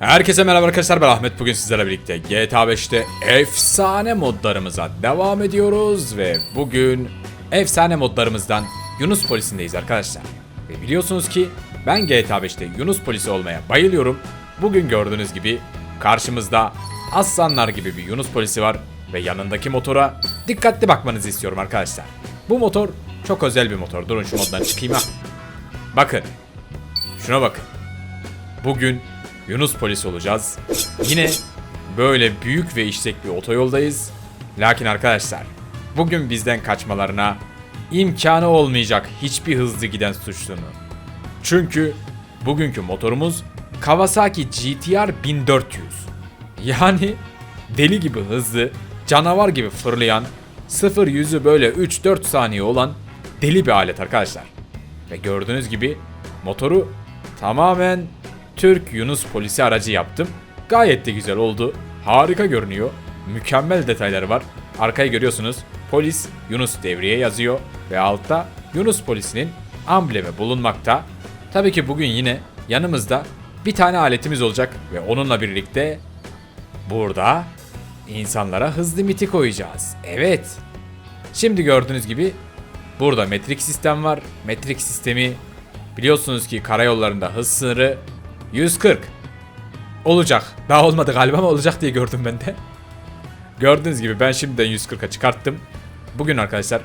Herkese merhaba arkadaşlar ben Ahmet bugün sizlerle birlikte GTA 5'te efsane modlarımıza devam ediyoruz ve bugün efsane modlarımızdan Yunus Polisi'ndeyiz arkadaşlar. Ve biliyorsunuz ki ben GTA 5'te Yunus Polisi olmaya bayılıyorum. Bugün gördüğünüz gibi karşımızda aslanlar gibi bir Yunus Polisi var ve yanındaki motora dikkatli bakmanızı istiyorum arkadaşlar. Bu motor çok özel bir motor. Durun şu moddan çıkayım ha. Bakın. Şuna bakın. Bugün Yunus polis olacağız. Yine böyle büyük ve işlek bir otoyoldayız. Lakin arkadaşlar bugün bizden kaçmalarına imkanı olmayacak hiçbir hızlı giden suçlunun. Çünkü bugünkü motorumuz Kawasaki GTR 1400. Yani deli gibi hızlı, canavar gibi fırlayan, 0 yüzü böyle 3-4 saniye olan deli bir alet arkadaşlar. Ve gördüğünüz gibi motoru tamamen Türk Yunus polisi aracı yaptım. Gayet de güzel oldu. Harika görünüyor. Mükemmel detayları var. Arkayı görüyorsunuz. Polis Yunus devriye yazıyor ve altta Yunus polisinin amblemi bulunmakta. Tabii ki bugün yine yanımızda bir tane aletimiz olacak ve onunla birlikte burada insanlara hız limiti koyacağız. Evet. Şimdi gördüğünüz gibi burada metrik sistem var. Metrik sistemi biliyorsunuz ki karayollarında hız sınırı 140. Olacak. Daha olmadı galiba ama olacak diye gördüm ben de. Gördüğünüz gibi ben şimdiden 140'a çıkarttım. Bugün arkadaşlar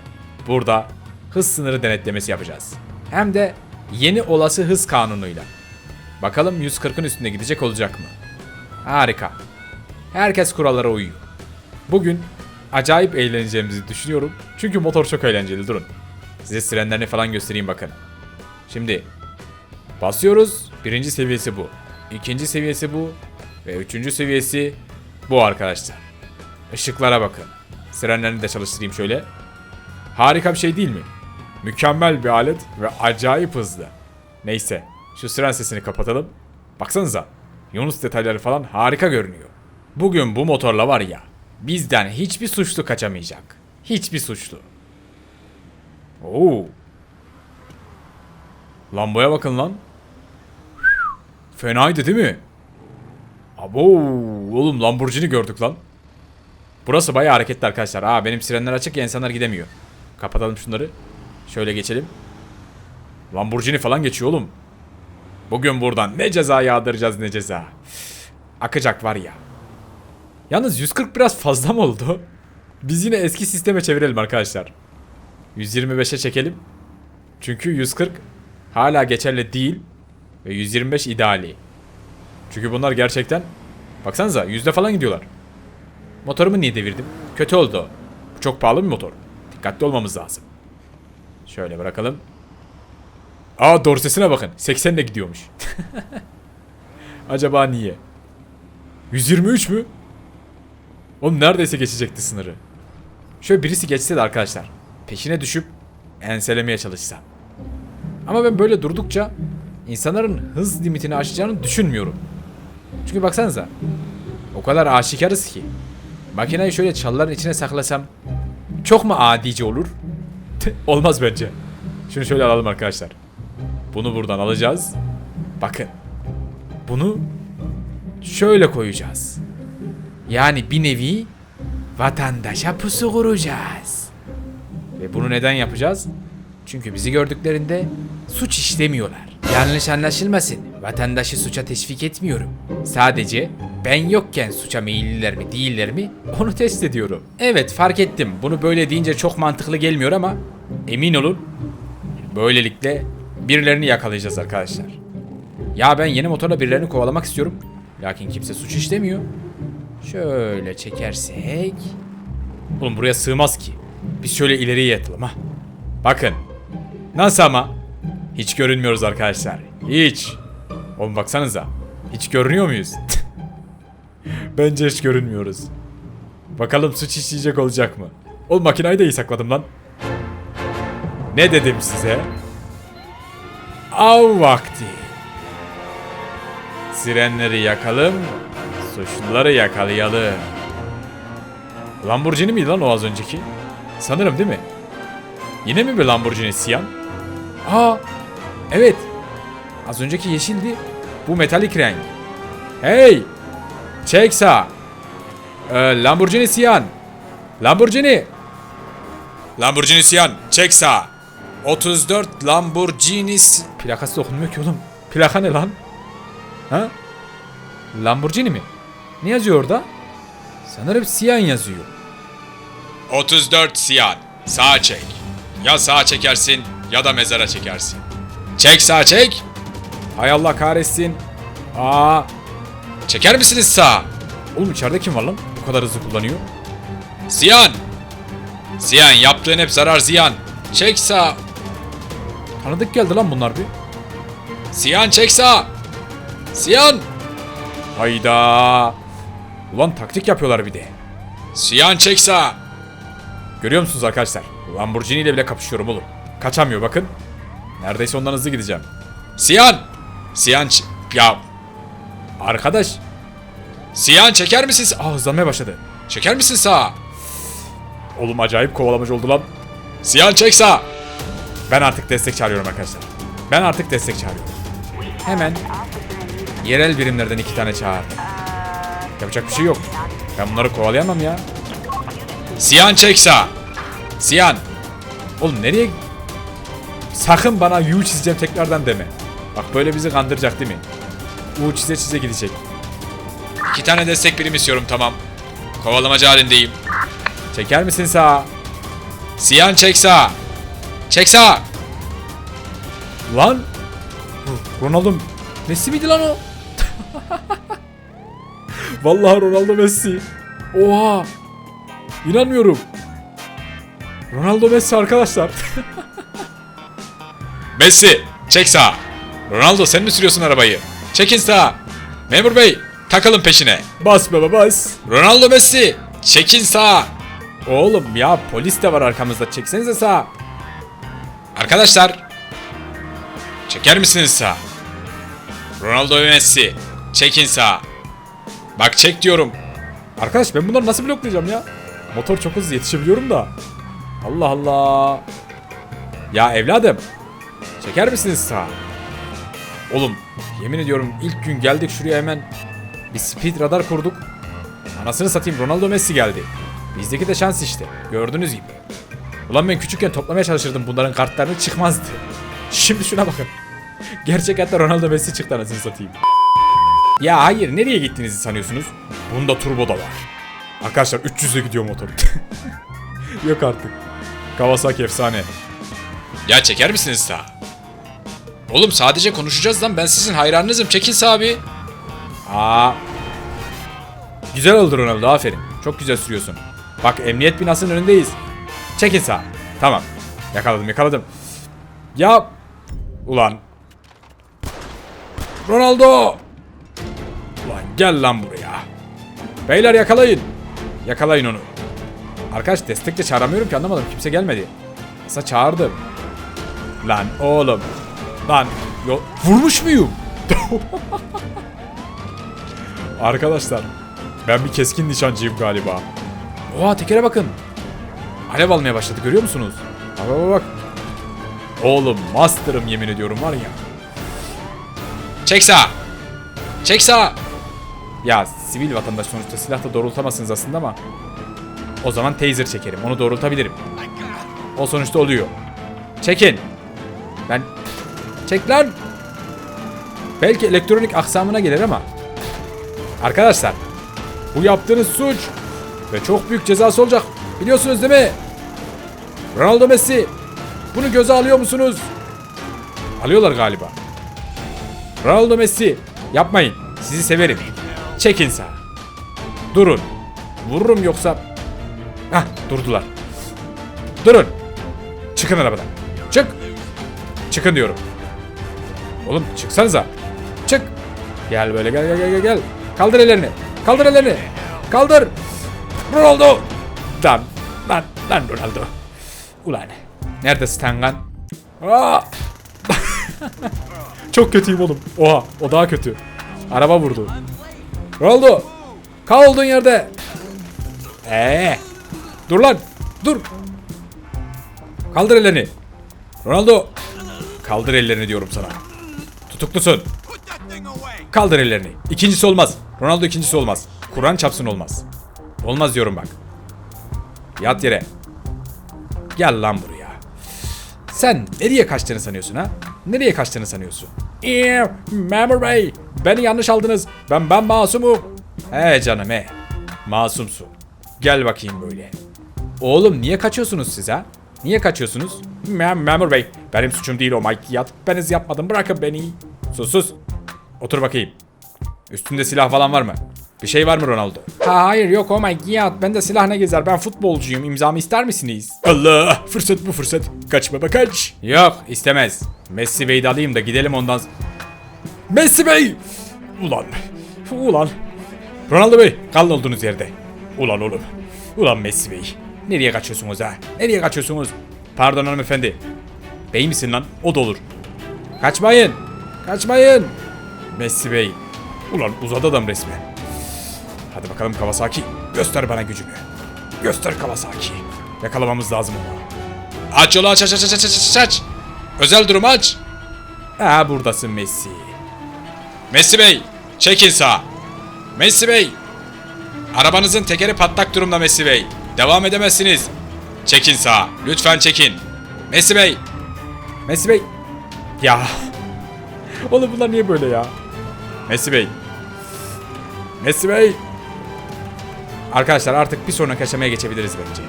burada hız sınırı denetlemesi yapacağız. Hem de yeni olası hız kanunuyla. Bakalım 140'ın üstünde gidecek olacak mı? Harika. Herkes kurallara uyuyor. Bugün acayip eğleneceğimizi düşünüyorum. Çünkü motor çok eğlenceli durun. Size sirenlerini falan göstereyim bakın. Şimdi basıyoruz. Birinci seviyesi bu. İkinci seviyesi bu. Ve üçüncü seviyesi bu arkadaşlar. Işıklara bakın. Sirenlerini de çalıştırayım şöyle. Harika bir şey değil mi? Mükemmel bir alet ve acayip hızlı. Neyse. Şu siren sesini kapatalım. Baksanıza. Yunus detayları falan harika görünüyor. Bugün bu motorla var ya. Bizden hiçbir suçlu kaçamayacak. Hiçbir suçlu. Oo. Lamboya bakın lan. Fenaydı değil mi? Abo oğlum Lamborghini gördük lan. Burası bayağı hareketli arkadaşlar. Aa benim sirenler açık ya insanlar gidemiyor. Kapatalım şunları. Şöyle geçelim. Lamborghini falan geçiyor oğlum. Bugün buradan ne ceza yağdıracağız ne ceza. Akacak var ya. Yalnız 140 biraz fazla mı oldu? Biz yine eski sisteme çevirelim arkadaşlar. 125'e çekelim. Çünkü 140 hala geçerli değil. Ve 125 ideali. Çünkü bunlar gerçekten baksanıza yüzde falan gidiyorlar. Motorumu niye devirdim? Kötü oldu. Bu çok pahalı bir motor. Dikkatli olmamız lazım. Şöyle bırakalım. Aa dorsesine bakın. 80 de gidiyormuş. Acaba niye? 123 mü? Oğlum neredeyse geçecekti sınırı. Şöyle birisi geçse de arkadaşlar. Peşine düşüp enselemeye çalışsam. Ama ben böyle durdukça insanların hız limitini aşacağını düşünmüyorum. Çünkü baksanıza. O kadar aşikarız ki. Makineyi şöyle çalıların içine saklasam çok mu adice olur? Olmaz bence. Şunu şöyle alalım arkadaşlar. Bunu buradan alacağız. Bakın. Bunu şöyle koyacağız. Yani bir nevi vatandaşa pusu kuracağız. Ve bunu neden yapacağız? Çünkü bizi gördüklerinde suç işlemiyorlar. Yanlış anlaşılmasın. Vatandaşı suça teşvik etmiyorum. Sadece ben yokken suça meyilliler mi değiller mi onu test ediyorum. Evet fark ettim. Bunu böyle deyince çok mantıklı gelmiyor ama emin olun böylelikle birilerini yakalayacağız arkadaşlar. Ya ben yeni motorla birilerini kovalamak istiyorum. Lakin kimse suç işlemiyor. Şöyle çekersek... Oğlum buraya sığmaz ki. Biz şöyle ileriye yatalım ha. Bakın. Nasıl ama? Hiç görünmüyoruz arkadaşlar. Hiç. Oğlum baksanıza. Hiç görünüyor muyuz? Bence hiç görünmüyoruz. Bakalım suç işleyecek olacak mı? Oğlum makinayı da iyi sakladım lan. Ne dedim size? Av vakti. Sirenleri yakalım, suçluları yakalayalım. Lamborghini miydi lan o az önceki? Sanırım değil mi? Yine mi bir Lamborghini Siyan? Aa, evet. Az önceki yeşildi. Bu metalik renk. Hey! Çek sağ. Ee, Lamborghini Sian. Lamborghini. Lamborghini Sian. Çek sağ. 34 Lamborghini... Plakası okunmuyor ki oğlum. Plaka ne lan? Ha? Lamborghini mi? Ne yazıyor orada? Sanırım Sian yazıyor. 34 Sian. Sağa çek. Ya sağa çekersin ya da mezara çekersin. Çek sağa çek. Hay Allah kahretsin. Aa. Çeker misiniz sağa? Oğlum içeride kim var lan? Bu kadar hızlı kullanıyor. Siyan. Siyan yaptığın hep zarar ziyan. Çek sağa. Tanıdık geldi lan bunlar bir. Siyan çek sağa. Siyan. Hayda. Ulan taktik yapıyorlar bir de. Siyan çek sağa. Görüyor musunuz arkadaşlar? Lamborghini ile bile kapışıyorum oğlum. Kaçamıyor bakın. Neredeyse ondan hızlı gideceğim. Siyan! Siyan ya arkadaş. Siyan çeker misin? Aa hızlanmaya başladı. Çeker misin sağa? Oğlum acayip kovalamacı oldu lan. Siyan çek sağa. Ben artık destek çağırıyorum arkadaşlar. Ben artık destek çağırıyorum. Hemen yerel birimlerden iki tane çağırdım. Yapacak bir şey yok. Ben bunları kovalayamam ya. Siyan çek sağa. Siyan. Oğlum nereye... Sakın bana U çizeceğim tekrardan deme. Bak böyle bizi kandıracak değil mi? U çize çize gidecek. İki tane destek birim istiyorum tamam. Kovalamacı halindeyim. Çeker misin sağa? Siyan çek sağa. Çek sağa. Lan. Ronaldo Messi miydi lan o? Vallahi Ronaldo Messi. Oha. İnanmıyorum. Ronaldo Messi arkadaşlar. Messi çek sağa. Ronaldo sen mi sürüyorsun arabayı? Çekin sağa. Memur bey takalım peşine. Bas baba bas. Ronaldo Messi çekin sağa. Oğlum ya polis de var arkamızda çeksenize sağa. Arkadaşlar çeker misiniz sağa? Ronaldo ve Messi çekin sağa. Bak çek diyorum. Arkadaş ben bunları nasıl bloklayacağım ya? Motor çok hızlı yetişebiliyorum da. Allah Allah. Ya evladım. Çeker misiniz sağa? Oğlum yemin ediyorum ilk gün geldik şuraya hemen bir speed radar kurduk. Anasını satayım Ronaldo Messi geldi. Bizdeki de şans işte. Gördüğünüz gibi. Ulan ben küçükken toplamaya çalışırdım bunların kartlarını çıkmazdı. Şimdi şuna bakın. Gerçek hayatta Ronaldo Messi çıktı anasını satayım. Ya hayır nereye gittiğinizi sanıyorsunuz? Bunda turbo da var. Arkadaşlar 300'e gidiyor motor. Yok artık. Kawasaki efsane. Ya çeker misiniz sağ? Oğlum sadece konuşacağız lan ben sizin hayranınızım çekin sağ abi. Aa. Güzel oldu Ronaldo aferin. Çok güzel sürüyorsun. Bak emniyet binasının önündeyiz. Çekin sağ. Tamam. Yakaladım yakaladım. Ya. Ulan. Ronaldo. Ulan gel lan buraya. Beyler yakalayın. Yakalayın onu. Arkadaş destek de çağıramıyorum ki anlamadım. Kimse gelmedi. Aslında çağırdım. Lan oğlum. Lan yo vurmuş muyum? Arkadaşlar ben bir keskin nişancıyım galiba. Oha tekere bakın. Alev almaya başladı görüyor musunuz? Bak bak. Oğlum master'ım yemin ediyorum var ya. Çek sağ. Çek sağ. Ya sivil vatandaş sonuçta silah da doğrultamazsınız aslında ama o zaman taser çekerim. Onu doğrultabilirim. O sonuçta oluyor. Çekin. Ben... Çek. Belki elektronik aksamına gelir ama. Arkadaşlar. Bu yaptığınız suç. Ve çok büyük cezası olacak. Biliyorsunuz değil mi? Ronaldo Messi. Bunu göze alıyor musunuz? Alıyorlar galiba. Ronaldo Messi. Yapmayın. Sizi severim. Çekin sağa. Durun. Vururum yoksa... Hah durdular. Durun. Çıkın arabadan. Çık. Çıkın diyorum. Oğlum çıksanıza. Çık. Gel böyle gel gel gel gel. Kaldır ellerini. Kaldır ellerini. Kaldır. Ronaldo. Lan lan lan Ronaldo. Ulan. Nerede Stangan? Aa! Çok kötüyüm oğlum. Oha o daha kötü. Araba vurdu. Ronaldo. Kal olduğun yerde. Ee. Dur lan. Dur. Kaldır ellerini. Ronaldo. Kaldır ellerini diyorum sana. Tutuklusun. Kaldır ellerini. İkincisi olmaz. Ronaldo ikincisi olmaz. Kur'an çapsın olmaz. Olmaz diyorum bak. Yat yere. Gel lan buraya. Sen nereye kaçtığını sanıyorsun ha? Nereye kaçtığını sanıyorsun? Eee, memur bey, beni yanlış aldınız. Ben ben masumum. He canım he. Masumsun. Gel bakayım böyle. Oğlum niye kaçıyorsunuz siz ha? Niye kaçıyorsunuz? Mem memur bey, benim suçum değil o Mike yat. Beniz yapmadım bırakın beni. Sus sus. Otur bakayım. Üstünde silah falan var mı? Bir şey var mı Ronaldo? Ha, hayır yok oh my god bende silah ne gezer ben futbolcuyum imzamı ister misiniz? Allah fırsat bu fırsat kaçma bak kaç. Yok istemez. Messi Bey'i de alayım da gidelim ondan. Messi Bey! Ulan ulan. Ronaldo Bey kalın olduğunuz yerde. Ulan oğlum. Ulan Messi Bey. Nereye kaçıyorsunuz ha? Nereye kaçıyorsunuz? Pardon hanımefendi. Bey misin lan? O da olur. Kaçmayın. Kaçmayın. Messi Bey. Ulan uzadı adam resmen. Hadi bakalım Kawasaki. Göster bana gücünü. Göster Kawasaki. Yakalamamız lazım onu. Aç yolu aç aç aç aç aç aç aç. Özel durum aç. Ha buradasın Messi. Messi Bey. Çekin sağa. Messi Bey. Arabanızın tekeri patlak durumda Messi Bey. Devam edemezsiniz. Çekin sağa. Lütfen çekin. Messi Bey. Messi Bey. Ya. Oğlum bunlar niye böyle ya? Messi Bey. Messi Bey. Arkadaşlar artık bir sonraki aşamaya geçebiliriz bence.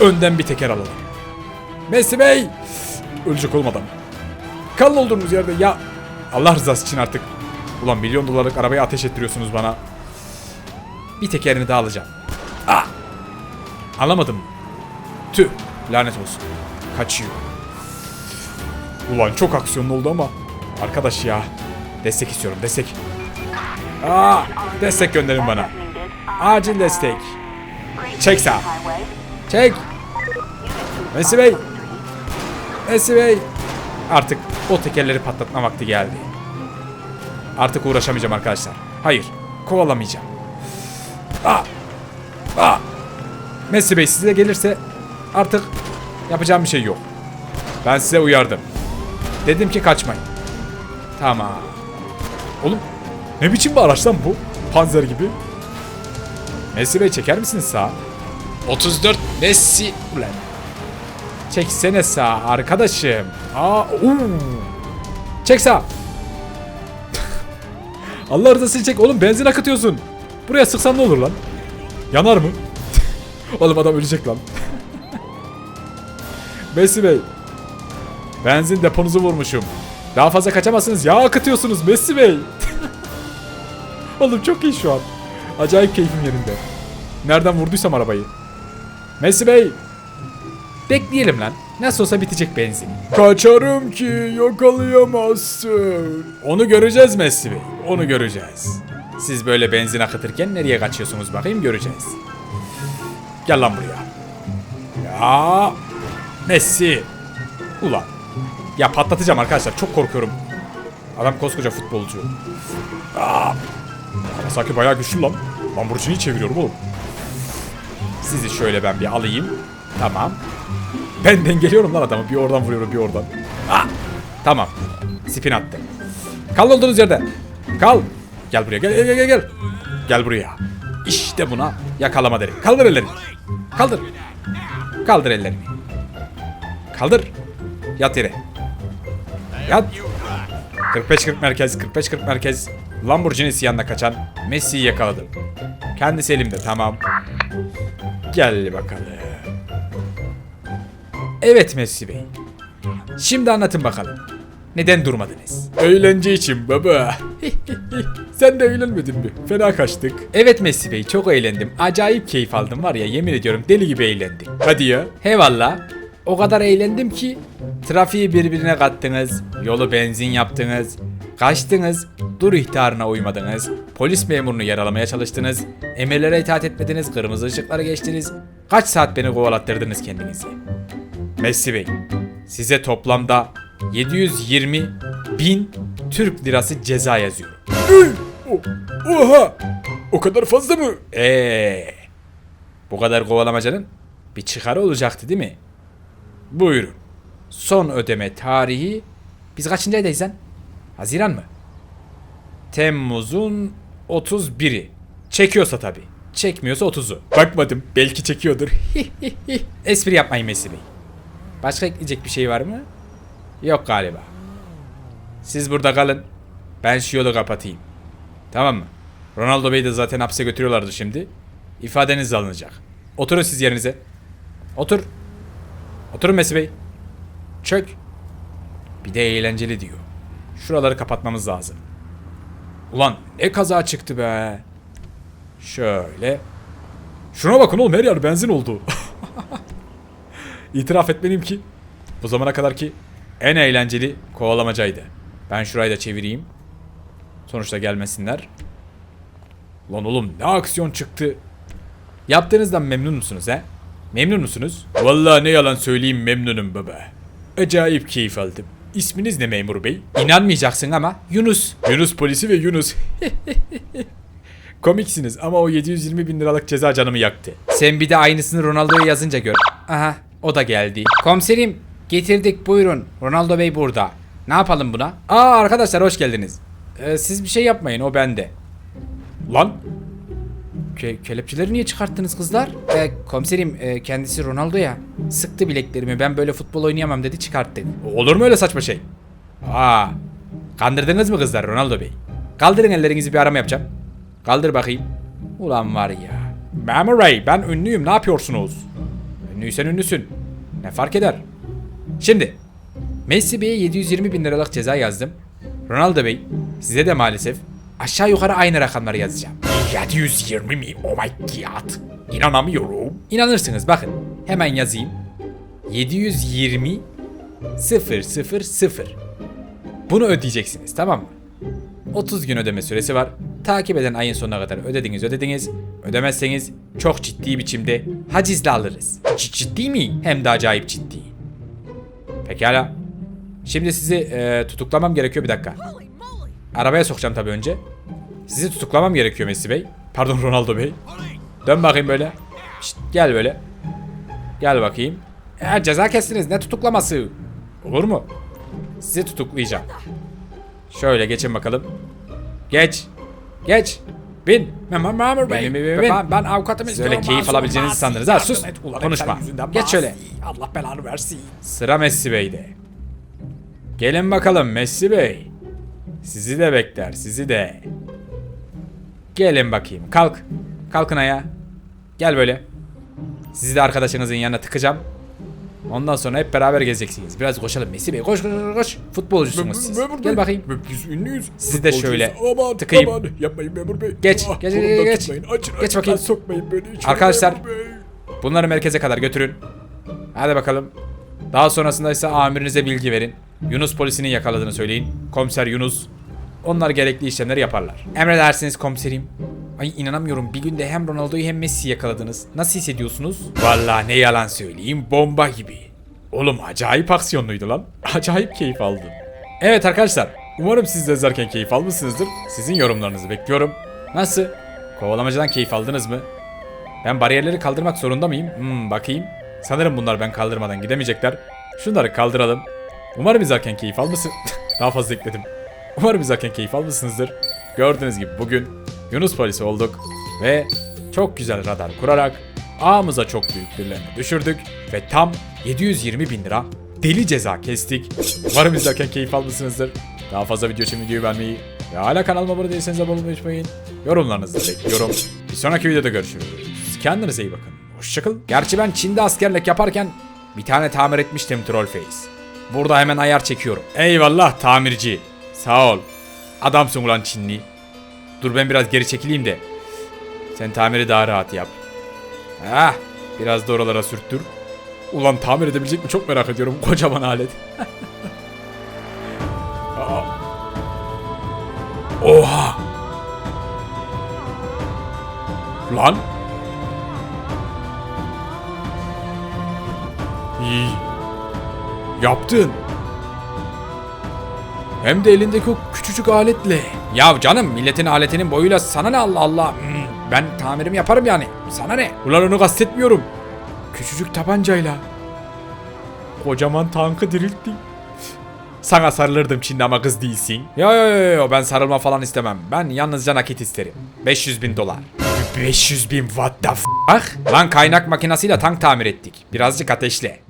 Önden bir teker alalım. Messi Bey. Ölecek olmadan. Kalın olduğunuz yerde ya. Allah rızası için artık. Ulan milyon dolarlık arabayı ateş ettiriyorsunuz bana. Bir tekerini daha alacağım. Ah! Alamadım. Tüh. Lanet olsun. Kaçıyor. Ulan çok aksiyonlu oldu ama. Arkadaş ya. Destek istiyorum destek. Aa, destek gönderin bana. Acil destek. Çek sağ. Çek. Messi Bey. Messi Bey. Artık o tekerleri patlatma vakti geldi. Artık uğraşamayacağım arkadaşlar. Hayır. Kovalamayacağım. Aa. Messi Bey size gelirse artık yapacağım bir şey yok. Ben size uyardım. Dedim ki kaçmayın. Tamam. Oğlum ne biçim bir araç lan bu? Panzer gibi. Messi Bey çeker misiniz sağa? 34 Messi. Ulan. Çeksene sağa arkadaşım. Aa, uu. Çek sağa. Allah rızası için çek. Oğlum benzin akıtıyorsun. Buraya sıksan ne olur lan? Yanar mı? Oğlum adam ölecek lan. Messi Bey. Benzin deponuzu vurmuşum. Daha fazla kaçamazsınız. Yağ akıtıyorsunuz Messi Bey. Oğlum çok iyi şu an. Acayip keyfim yerinde. Nereden vurduysam arabayı. Messi Bey. Bekleyelim lan. Nasıl olsa bitecek benzin. Kaçarım ki yakalayamazsın. Onu göreceğiz Messi Bey. Onu göreceğiz. Siz böyle benzin akıtırken nereye kaçıyorsunuz bakayım göreceğiz. Gel lan buraya. Ya Messi. Ulan. Ya patlatacağım arkadaşlar. Çok korkuyorum. Adam koskoca futbolcu. Aa. Kawasaki bayağı güçlü lan. Lamborghini'yi çeviriyorum oğlum. Sizi şöyle ben bir alayım. Tamam. Ben dengeliyorum lan adamı. Bir oradan vuruyorum bir oradan. Ah! Tamam. Spin attı. Kal olduğunuz yerde. Kal. Gel buraya gel gel gel gel. Gel buraya. İşte buna yakalama derim. Kaldır ellerini. Kaldır. Kaldır ellerini. Kaldır. Yat yere. Yat. 45-40 merkez, 45-40 merkez. Lamborghini'si yanına kaçan Messi'yi yakaladım. Kendisi elimde tamam. Gel bakalım. Evet Messi Bey. Şimdi anlatın bakalım. Neden durmadınız? Eğlence için baba. Sen de eğlenmedin mi? Fena kaçtık. Evet Messi Bey çok eğlendim. Acayip keyif aldım var ya yemin ediyorum deli gibi eğlendim. Hadi ya. He valla. O kadar eğlendim ki trafiği birbirine kattınız. Yolu benzin yaptınız. Kaçtınız. Dur ihtarına uymadınız. Polis memurunu yaralamaya çalıştınız. Emirlere itaat etmediniz. Kırmızı ışıkları geçtiniz. Kaç saat beni kovalattırdınız kendinizi. Messi Bey, size toplamda 720 bin Türk lirası ceza yazıyorum. Oha! O kadar fazla mı? Eee. Bu kadar kovalamacanın bir çıkarı olacaktı değil mi? Buyurun. Son ödeme tarihi... Biz kaçıncı aydayız lan? Haziran mı? Temmuz'un 31'i. Çekiyorsa tabii. Çekmiyorsa 30'u. Bakmadım. Belki çekiyordur. Espri yapmayın Messi Bey. Başka ekleyecek bir şey var mı? Yok galiba. Siz burada kalın. Ben şu yolu kapatayım. Tamam mı? Ronaldo Bey'i de zaten hapse götürüyorlardı şimdi. İfadeniz alınacak. Oturun siz yerinize. Otur. Oturun Messi Bey. Çök. Bir de eğlenceli diyor. Şuraları kapatmamız lazım. Ulan ne kaza çıktı be. Şöyle. Şuna bakın oğlum her yer benzin oldu. İtiraf etmeliyim ki bu zamana kadar ki en eğlenceli kovalamacaydı. Ben şurayı da çevireyim. Sonuçta gelmesinler. Lan oğlum ne aksiyon çıktı. Yaptığınızdan memnun musunuz he? Memnun musunuz? Vallahi ne yalan söyleyeyim memnunum baba. Acayip keyif aldım. İsminiz ne memur bey? İnanmayacaksın ama Yunus. Yunus polisi ve Yunus. Komiksiniz ama o 720 bin liralık ceza canımı yaktı. Sen bir de aynısını Ronaldo'ya yazınca gör. Aha o da geldi. Komiserim getirdik buyurun. Ronaldo Bey burada. Ne yapalım buna? Aa arkadaşlar hoş geldiniz. Ee, siz bir şey yapmayın o bende. Lan Ke- kelepçeleri niye çıkarttınız kızlar? Ee, komiserim e, kendisi Ronaldo ya. Sıktı bileklerimi ben böyle futbol oynayamam dedi çıkarttı. Olur mu öyle saçma şey? Aa, kandırdınız mı kızlar Ronaldo Bey? Kaldırın ellerinizi bir arama yapacağım. Kaldır bakayım. Ulan var ya. Memur Bey ben ünlüyüm ne yapıyorsunuz? Ünlüysen ünlüsün. Ne fark eder? Şimdi Messi Bey'e 720 bin liralık ceza yazdım. Ronaldo Bey size de maalesef aşağı yukarı aynı rakamları yazacağım. 720 mi? Oh my god. İnanamıyorum. İnanırsınız bakın. Hemen yazayım. 720 000. Bunu ödeyeceksiniz tamam mı? 30 gün ödeme süresi var. Takip eden ayın sonuna kadar ödediniz ödediniz. Ödemezseniz çok ciddi biçimde hacizle alırız. C- ciddi mi? Hem de acayip ciddi. Pekala. Şimdi sizi e, tutuklamam gerekiyor bir dakika. Arabaya sokacağım tabii önce. Sizi tutuklamam gerekiyor Messi Bey. Pardon Ronaldo Bey. Dön bakayım böyle. Şşt, gel böyle. Gel bakayım. Ya ceza kestiniz ne tutuklaması? Olur mu? Sizi tutuklayacağım. Şöyle geçin bakalım. Geç. Geç. Bin. Memur bey. Bin, bin, bin, bin. Ben, ben avukatımı Siz öyle keyif alabileceğinizi sandınız. Ha, sus. Konuşma. Geç şöyle. Allah belanı versin. Sıra Messi Bey'de. Gelin bakalım Messi Bey. Sizi de bekler, sizi de. Gelin bakayım. Kalk. Kalkın ayağa. Gel böyle. Sizi de arkadaşınızın yanına tıkacağım. Ondan sonra hep beraber gezeceksiniz. Biraz koşalım Messi Bey. Koş koş koş. Futbolcusunuz siz. Gel bakayım. Biz ünlüyüz. Sizi de şöyle. Aman, tıkayım. Aman, yapmayın memur bey. Geç, Ah, geç, geç. tutmayın. Açın, Geç bakayım. Sokmayın beni içeri Arkadaşlar. Bunları merkeze kadar götürün. Hadi bakalım. Daha sonrasında ise amirinize bilgi verin. Yunus polisinin yakaladığını söyleyin. Komiser Yunus. Onlar gerekli işlemleri yaparlar. Emredersiniz komiserim. Ay inanamıyorum. Bir günde hem Ronaldo'yu hem Messi'yi yakaladınız. Nasıl hissediyorsunuz? Vallahi ne yalan söyleyeyim. Bomba gibi. Oğlum acayip aksiyonluydu lan. Acayip keyif aldım. Evet arkadaşlar. Umarım siz de izlerken keyif almışsınızdır. Sizin yorumlarınızı bekliyorum. Nasıl? Kovalamacadan keyif aldınız mı? Ben bariyerleri kaldırmak zorunda mıyım? Hmm, bakayım. Sanırım bunlar ben kaldırmadan gidemeyecekler. Şunları kaldıralım. Umarım izlerken keyif almışsın. Daha fazla ekledim. Umarım izlerken keyif almışsınızdır. Gördüğünüz gibi bugün Yunus polisi olduk. Ve çok güzel radar kurarak ağımıza çok büyük birilerini düşürdük. Ve tam 720 bin lira deli ceza kestik. Umarım izlerken keyif almışsınızdır. Daha fazla video için videoyu beğenmeyi ve hala kanalıma abone değilseniz abone olmayı unutmayın. Yorumlarınızı bekliyorum. Bir sonraki videoda görüşürüz. Kendinize iyi bakın. Hoşçakalın. Gerçi ben Çin'de askerlik yaparken bir tane tamir etmiştim Trollface. Burada hemen ayar çekiyorum. Eyvallah tamirci. Sağ ol. Adamsın ulan Çinli. Dur ben biraz geri çekileyim de. Sen tamiri daha rahat yap. Ah, biraz da oralara sürttür. Ulan tamir edebilecek mi çok merak ediyorum. Kocaman alet. Oha! Lan! İyi. Yaptın. Hem de elindeki o küçücük aletle. Ya canım milletin aletinin boyuyla sana ne Allah Allah. Hmm, ben tamirimi yaparım yani. Sana ne? Ulan onu kastetmiyorum. Küçücük tabancayla. Kocaman tankı dirilttin. Sana sarılırdım şimdi ama kız değilsin. Yo yo yo yo ben sarılma falan istemem. Ben yalnızca nakit isterim. 500 bin dolar. 500 bin what the f***? Lan kaynak makinesiyle tank tamir ettik. Birazcık ateşle.